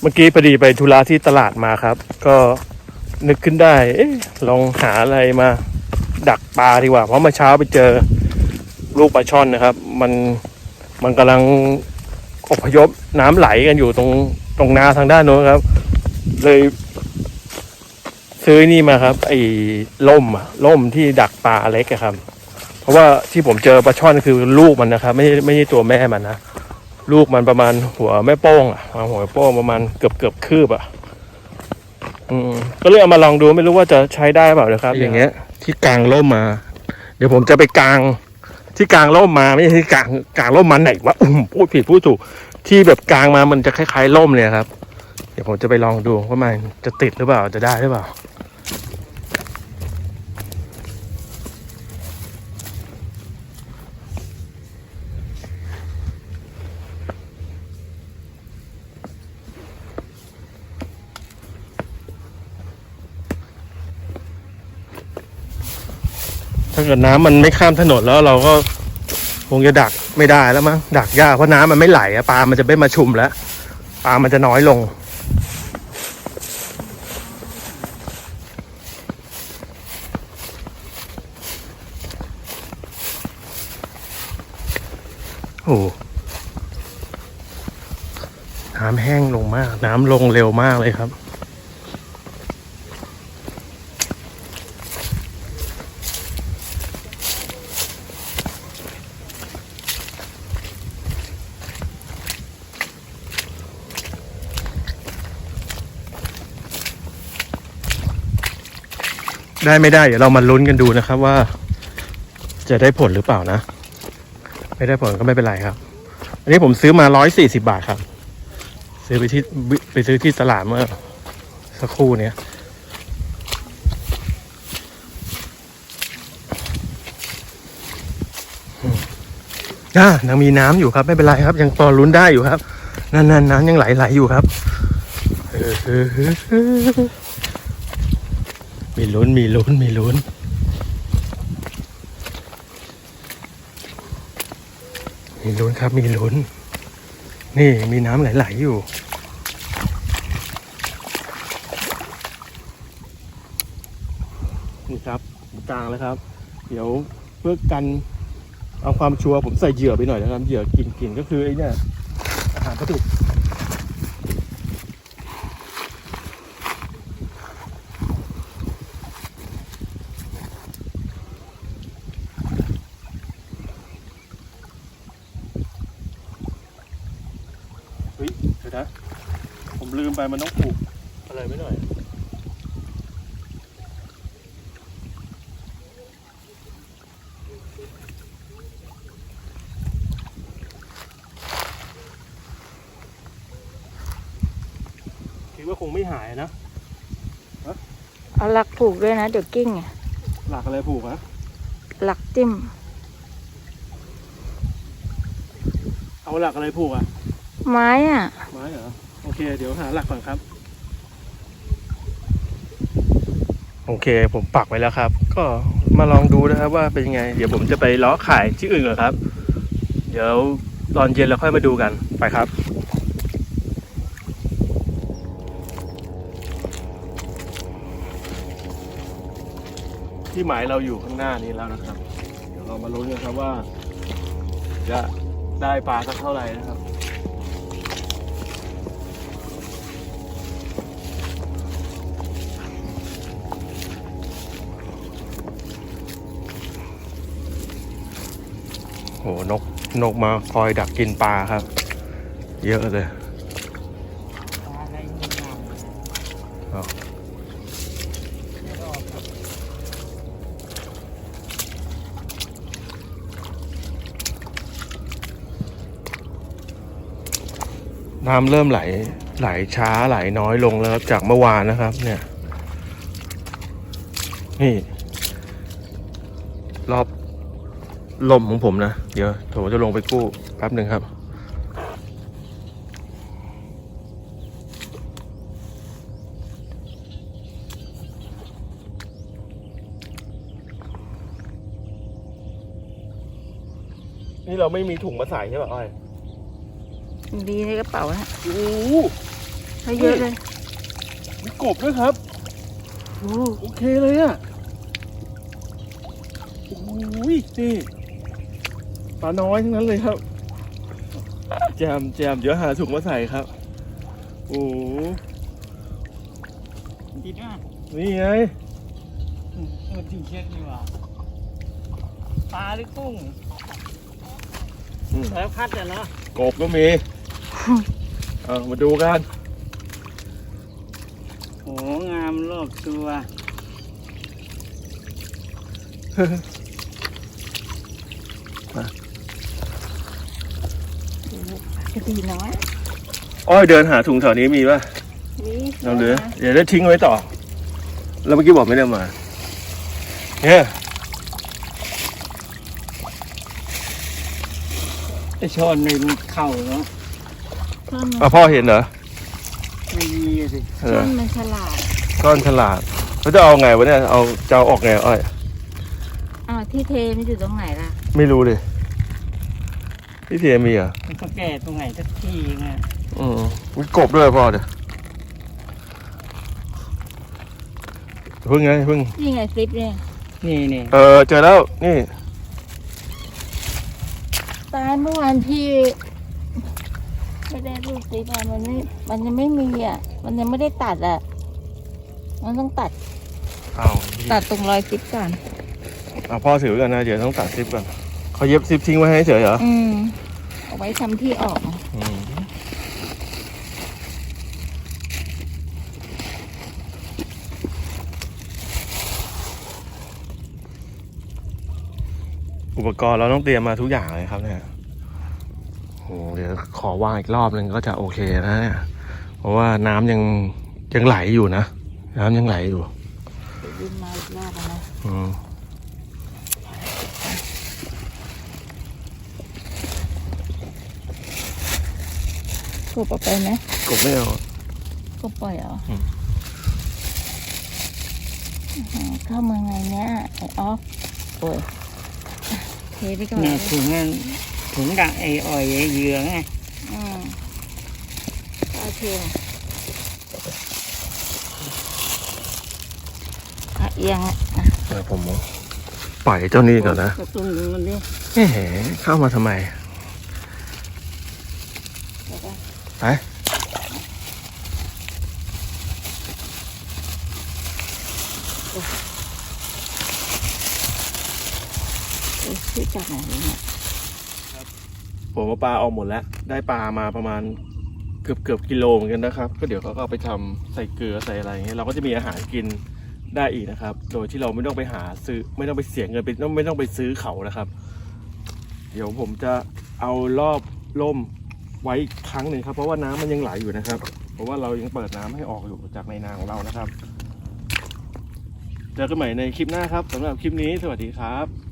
เมื่อกี้พอดีไปธุระที่ตลาดมาครับ ก็นึกขึ้นได้เอ๊ะลองหาอะไรมา ดักปลาดีกว่า เพราะเมื่อเช้าไปเจอลูกปลาช่อนนะครับ มันมันกำลังอพยพน้ำไหลกันอยู่ตรงตรงนาทางด้านโน้นครับ เลย ซื้อนี่มาครับ ไอ้ล่มอะล่มที่ดักปลาเล็กอะครับ เพราะว่าที่ผมเจอปลาช่อนคือลูกมันนะครับ ไม่ไม่ใช่ตัวแม่มันนะ ลูกมันประมาณหัวแม่โป้งอะประมาณหัวแม่โป้งประมาณเกือบเกือบคืบอะอืมก็เลยเอามาลองดูไม่รู้ว่าจะใช้ได้เปล่านะครับ อย่างเงี้ย ที่กลางร่มมา เดี๋ยวผมจะไปกลาง ที่กลางร่มมาไม่ใช่ที่กลางกลางร่มมาไหนวะอุ้มพูดผิดพูดถูกที่แบบกลางมามันจะคล้ายๆร่มเลยครับ เดี๋ยวผมจะไปลองดูว่ามันจะติดหรือเปล่าจะได้หรือเปล่า ถ้าเกิดน้ำมันไม่ข้ามถนนแล้วเราก็คงจะดักไม่ได้แล้วมั้งดักยากเพราะน้ำมันไม่ไหลอะปลามันจะไม่มาชุมแล้วปลามันจะน้อยลง โอ้น้ำแห้งลงมาก น้ำลงเร็วมากเลยครับ ได้ไม่ได้ เดี๋ยวเรามาลุ้นกันดูนะครับว่า จะได้ผลหรือเปล่านะ ไม่ได้ผลก็ไม่เป็นไรครับ อันนี้ผมซื้อมาร้อยสี่สิบาทครับ ซื้อไปที่ไปซื้อที่ตลาดเมื่อสักครู่เนี้ยอ่ายังมีน้ำอยู่ครับ ไม่เป็นไรครับ ยังพอลุ้นได้อยู่ครับนั่นนั่นน้ำยังไหลไหลอยู่ครับเออเออเออเออ มีลุ้นมีลุ้นมีลุ้นมีลุ้นครับมีลุ้น นี่มีน้ำไหลๆอยู่ นี่ครับกลางแล้วครับ เดี๋ยวเพื่อกันเอาความชัวร์ผมใส่เหยื่อไปหน่อยนะครับเหยื่อกินกินก็คือไอ้นี่อาหารปลาดุก เฮ้ยเดี๋ยวนะผมลืมไปมันต้องผูกอะไรไม่หน่อย คิดว่าคงไม่หายนะเอาหลักผูกด้วยนะ เดี๋ยวกิ้งอะหลักอะไรผูกอะหลักจิ้ม เอาหลักอะไรผูกอะ ไม้อะ ไม้เหรอ โอเค เดี๋ยวหาหลักก่อนครับ โอเค ผมปักไว้แล้วครับ ก็มาลองดูนะครับว่าเป็นยังไง เดี๋ยวผมจะไปล้อขายที่อื่นก่อนครับ เดี๋ยวตอนเย็นเราค่อยมาดูกันไปครับที่หมายเราอยู่ข้างหน้านี้แล้วนะครับ เดี๋ยวเรามาลุ้นกันครับว่า จะได้ปลาสักเท่าไหร่นะครับ นกนกมาคอยดักกินปลาครับ เยอะเลยน้ำเริ่มไหลไหลช้าไหลน้อยลงแล้วจากเมื่อวานนะครับ เนี่ย นี่ รอบ ลมของผมนะ เดี๋ยวผมจะลงไปกู้แป๊บหนึ่งครับ นี่เราไม่มีถุงมาใส่ใช่ป่ะอ้อยดีในกระเป๋านะโอ้โหให้เยอะเลยมีกบด้วยครับโอ้โอเคเลยอะโอ้ยนี่ ปลาน้อยทั้งนั้นเลยครับแจมแจมเดี๋ยวหาถุงมาใส่ครับ โอ้โหติดอะนี่ไงเออจริงเช็คดีกว่าปลาหรือกุ้งอืมแล้วพัดอะเนาะกบก็มีเอามาดูกันโหงามรอบตัว ก ระดีน้อยอ้อยเดินหาถุงแถวนี้มีป่ะนี่เราเหลือเดี๋ยวได้ทิ้งไว้ต่อ แล้วเมื่อกี้บอกไม่ได้มา เนี่ยไอชอนในมันเข่าเนาะต้นมันอะพ่อเห็นเหรอไม่มีสิเอต้อนมันฉลาดก้อนฉลาดเขาจะเอาไงวะเนี่ยเอาจะเอาออกไงอ้อย อ้าวที่เทมันอยู่ตรงไหนล่ะ ไม่รู้เลย พี่เทียมีเหรอมันก็แก่ตรงไหนสักทีไงอืมมีกบด้วยพ่อเดี๋ยวเพิ่งไงเพิ่ง นี่ไงซิปเนี่ยนี่นี่เออเจอแล้วนี่ ตายเมื่อวานพี่ไม่ได้รูดซิปอะมันไม่มันยังไม่มีอะ มันยังไม่ได้ตัดอะ มันต้องตัดเอาตัดตรงรอยซิปก่อน เอาพ่อถือไว้กันนะเดี๋ยวต้องตัดซิปก่อน เขาเย็บซิปทิ้งไว้ให้เฉยเหรอ อืม เอาไว้ทำที่ออกอะอืมอุปกรณ์เราต้องเตรียมมาทุกอย่างเลยครับเนี่ยโอ้เดี๋ยวขอวางอีกรอบหนึ่งก็จะโอเคนะเนี่ย เพราะว่าน้ำยังยังไหลอยู่นะ น้ำยังไหลอยู่ เดี๋ยวดินมาอีกรอบอะนะอืม บเอาไปไหมกบไม่เอากบปล่อยเหรออืมอืมเข้ามาไงเนี่ยไอ้ออฟโอ้ยอะเทไปก่อนเนี่ยถุงนั่นถุงดักไออ่อยไอ้เหยื่อไงอืมโอเคอะเอียงอะเดี๋ยวผมปล่อยเจ้านี่ก่อนนะกระตุ้นดูมันดิเอ๊ะเข้ามาทำไม เดี๋ยวก่อน ไปเอ๊ะชื่อจากไหนเนี่ยผมเอาปลาออกหมดแล้ว ได้ปลามาประมาณเกือบเกือบกิโลเหมือนกันนะครับ ก็เดี๋ยวเขาก็เอาไปทำใส่เกลือใส่อะไรอย่างเงี้ยเราก็จะมีอาหารกินได้อีกนะครับ โดยที่เราไม่ต้องไปหาซื้อ ไม่ต้องไปเสียเงินไปต้องไม่ต้องไปซื้อเขานะครับ เดี๋ยวผมจะเอารอบล่ม ไว้อีกครั้งหนึ่งครับ เพราะว่าน้ำมันยังไหลอยู่นะครับ เพราะว่าเรายังเปิดน้ำให้ออกอยู่จากในนาของเรานะครับ เจอกันใหม่ในคลิปหน้าครับสำหรับคลิปนี้สวัสดีครับ